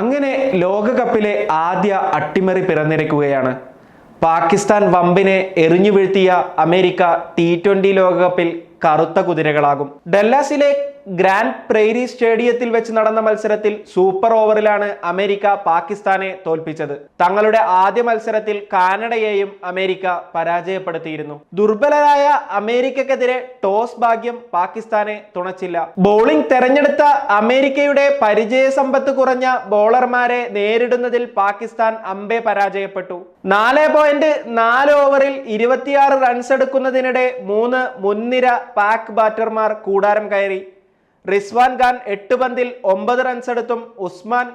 അങ്ങനെ ലോകകപ്പിലെ ആദ്യ അട്ടിമറി പിറന്നിരിക്കുകയാണ്. പാകിസ്ഥാൻ വമ്പിനെ എറിഞ്ഞു വീഴ്ത്തിയ അമേരിക്ക ടി ട്വന്റി ലോകകപ്പിൽ കറുത്ത കുതിരകളാകും. ഡെല്ലാസിലെ ഗ്രാൻഡ് പ്രൈരി സ്റ്റേഡിയത്തിൽ വെച്ച് നടന്ന മത്സരത്തിൽ സൂപ്പർ ഓവറിലാണ് അമേരിക്ക പാകിസ്ഥാനെ തോൽപ്പിച്ചത്. തങ്ങളുടെ ആദ്യ മത്സരത്തിൽ കാനഡയെയും അമേരിക്ക പരാജയപ്പെടുത്തിയിരുന്നു. ദുർബലരായ അമേരിക്കക്കെതിരെ ടോസ് ഭാഗ്യം പാകിസ്ഥാനെ തുണച്ചില്ല. ബോളിംഗ് തെരഞ്ഞെടുത്ത അമേരിക്കയുടെ പരിചയ സമ്പത്ത് കുറഞ്ഞ ബോളർമാരെ നേരിടുന്നതിൽ പാകിസ്ഥാൻ അമ്പെ പരാജയപ്പെട്ടു. നാല് പോയിന്റ് നാല് ഓവറിൽ ഇരുപത്തിയാറ് റൺസ് എടുക്കുന്നതിനിടെ മൂന്ന് മുൻനിര പാക് ബാറ്റർമാർ കൂടാരം കയറി. റിസ്വാൻ ഖാൻ എട്ട് പന്തിൽ ഒമ്പത് റൺസെടുത്തും ഉസ്മാൻ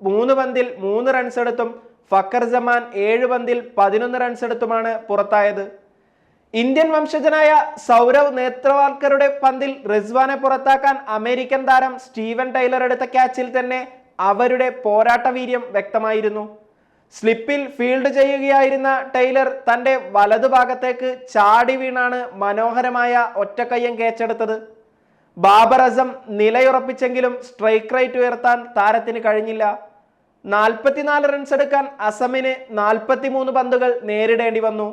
മൂന്ന് പന്തിൽ മൂന്ന് റൺസെടുത്തും ഫക്കർ ജമാൻ ഏഴ് പന്തിൽ പതിനൊന്ന് റൺസെടുത്തുമാണ് പുറത്തായത്. ഇന്ത്യൻ വംശജനായ സൗരവ് നേത്രവാൽക്കറുടെ പന്തിൽ റിസ്വാനെ പുറത്താക്കാൻ അമേരിക്കൻ താരം സ്റ്റീവൻ ടൈലർ എടുത്ത ക്യാച്ചിൽ തന്നെ അവരുടെ പോരാട്ട വീര്യം വ്യക്തമായിരുന്നു. സ്ലിപ്പിൽ ഫീൽഡ് ചെയ്യുകയായിരുന്ന ടൈലർ തന്റെ വലതുഭാഗത്തേക്ക് ചാടി വീണാണ് മനോഹരമായ ഒറ്റക്കയ്യം കേച്ചെടുത്തത് ബാബർ അസം നിലയുറപ്പിച്ചെങ്കിലും സ്ട്രൈക്ക് റേറ്റ് ഉയർത്താൻ താരത്തിന് കഴിഞ്ഞില്ല. നാൽപ്പത്തിനാല് റൺസ് എടുക്കാൻ അസമിന് നാൽപ്പത്തിമൂന്ന് പന്തുകൾ നേരിടേണ്ടി വന്നു.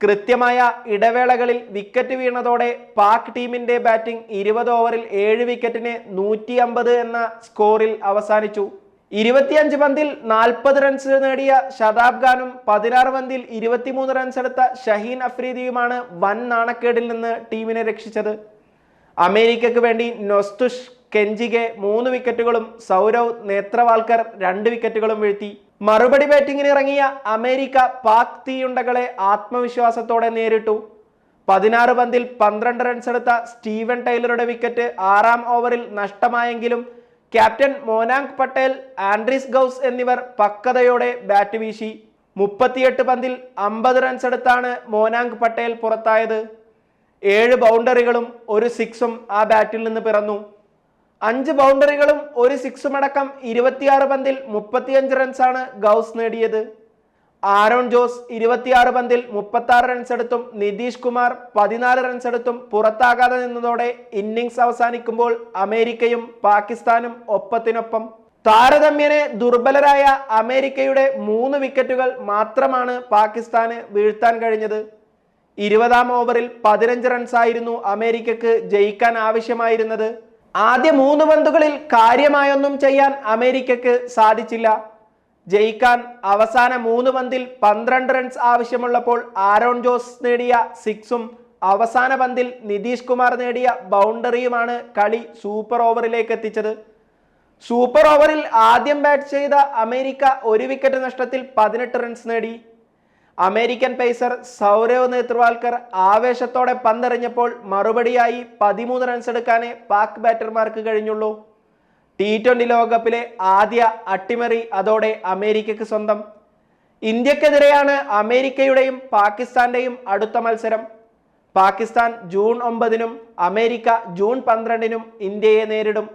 കൃത്യമായ ഇടവേളകളിൽ വിക്കറ്റ് വീണതോടെ പാക് ടീമിന്റെ ബാറ്റിംഗ് ഇരുപത് ഓവറിൽ ഏഴ് വിക്കറ്റിന് നൂറ്റി അമ്പത് എന്ന സ്കോറിൽ അവസാനിച്ചു. ഇരുപത്തിയഞ്ച് പന്തിൽ നാൽപ്പത് റൺസ് നേടിയ ഷതാബ് ഖാനും പതിനാറ് പന്തിൽ ഇരുപത്തിമൂന്ന് റൺസ് എടുത്ത ഷഹീൻ അഫ്രീദിയുമാണ് വൻ നാണക്കേടിൽ നിന്ന് ടീമിനെ രക്ഷിച്ചത്. അമേരിക്കയ്ക്ക് വേണ്ടി നൊസ്തുഷ് കെഞ്ചിഗെ മൂന്ന് വിക്കറ്റുകളും സൗരവ് നേത്രവാൽക്കർ രണ്ട് വിക്കറ്റുകളും വീഴ്ത്തി. മറുപടി ബാറ്റിംഗിന് ഇറങ്ങിയ അമേരിക്ക പാക് തീയുണ്ടകളെ ആത്മവിശ്വാസത്തോടെ നേരിട്ടു. പതിനാറ് പന്തിൽ പന്ത്രണ്ട് റൺസ് എടുത്ത സ്റ്റീവൻ ടൈലറുടെ വിക്കറ്റ് ആറാം ഓവറിൽ നഷ്ടമായെങ്കിലും captain Monank Patel Andries Gous എന്നിവർ പക്വതയോടെ ബാറ്റ് വീശി. മുപ്പത്തിയെട്ട് പന്തിൽ അമ്പത് റൺസ് എടുത്താണ് മോനാങ് പട്ടേൽ പുറത്തായത്. ഏഴ് ബൗണ്ടറികളും ഒരു സിക്സും ആ ബാറ്റിൽ നിന്ന് പിറന്നു. അഞ്ച് ബൗണ്ടറികളും ഒരു സിക്സും അടക്കം ഇരുപത്തിയാറ് പന്തിൽ മുപ്പത്തിയഞ്ച് റൺസാണ് ഗൗസ് നേടിയത്. ആരോൺ ജോസ് ഇരുപത്തിയാറ് പന്തിൽ മുപ്പത്തി റൺസ് എടുത്തും നിതീഷ് കുമാർ പതിനാല് റൺസ് എടുത്തും പുറത്താകാതെ നിന്നതോടെ ഇന്നിംഗ്സ് അവസാനിക്കുമ്പോൾ അമേരിക്കയും പാകിസ്ഥാനും ഒപ്പത്തിനൊപ്പം. താരതമ്യേന ദുർബലരായ അമേരിക്കയുടെ മൂന്ന് വിക്കറ്റുകൾ മാത്രമാണ് പാകിസ്ഥാന് വീഴ്ത്താൻ കഴിഞ്ഞത്. ഇരുപതാം ഓവറിൽ പതിനഞ്ച് റൺസായിരുന്നു അമേരിക്കക്ക് ജയിക്കാൻ ആവശ്യമായിരുന്നത്. ആദ്യ മൂന്ന് പന്തുകളിൽ കാര്യമായൊന്നും ചെയ്യാൻ അമേരിക്കക്ക് സാധിച്ചില്ല. ജയിക്കാൻ അവസാന മൂന്ന് പന്തിൽ പന്ത്രണ്ട് റൺസ് ആവശ്യമുള്ളപ്പോൾ ആരോൺ ജോസ് നേടിയ സിക്സും അവസാന പന്തിൽ നിതീഷ് കുമാർ നേടിയ ബൗണ്ടറിയുമാണ് കളി സൂപ്പർ ഓവറിലേക്ക് എത്തിച്ചത്. സൂപ്പർ ഓവറിൽ ആദ്യം ബാറ്റ് ചെയ്ത അമേരിക്ക ഒരു വിക്കറ്റ് നഷ്ടത്തിൽ പതിനെട്ട് റൺസ് നേടി. അമേരിക്കൻ പേസർ സൗരവ് നേത്രവാൽക്കർ ആവേശത്തോടെ പന്തെറിഞ്ഞപ്പോൾ മറുപടിയായി പതിമൂന്ന് റൺസ് എടുക്കാനേ പാക് ബാറ്റർമാർക്ക് കഴിഞ്ഞുള്ളൂ. ടി ട്വന്റി ലോകകപ്പിലെ ആദ്യ അട്ടിമറി അതോടെ അമേരിക്കയ്ക്ക് സ്വന്തം. ഇന്ത്യക്കെതിരെയാണ് അമേരിക്കയുടെയും പാകിസ്ഥാന്റെയും അടുത്ത മത്സരം. പാകിസ്ഥാൻ ജൂൺ ഒമ്പതിനും അമേരിക്ക ജൂൺ പന്ത്രണ്ടിനും ഇന്ത്യയെ നേരിടും.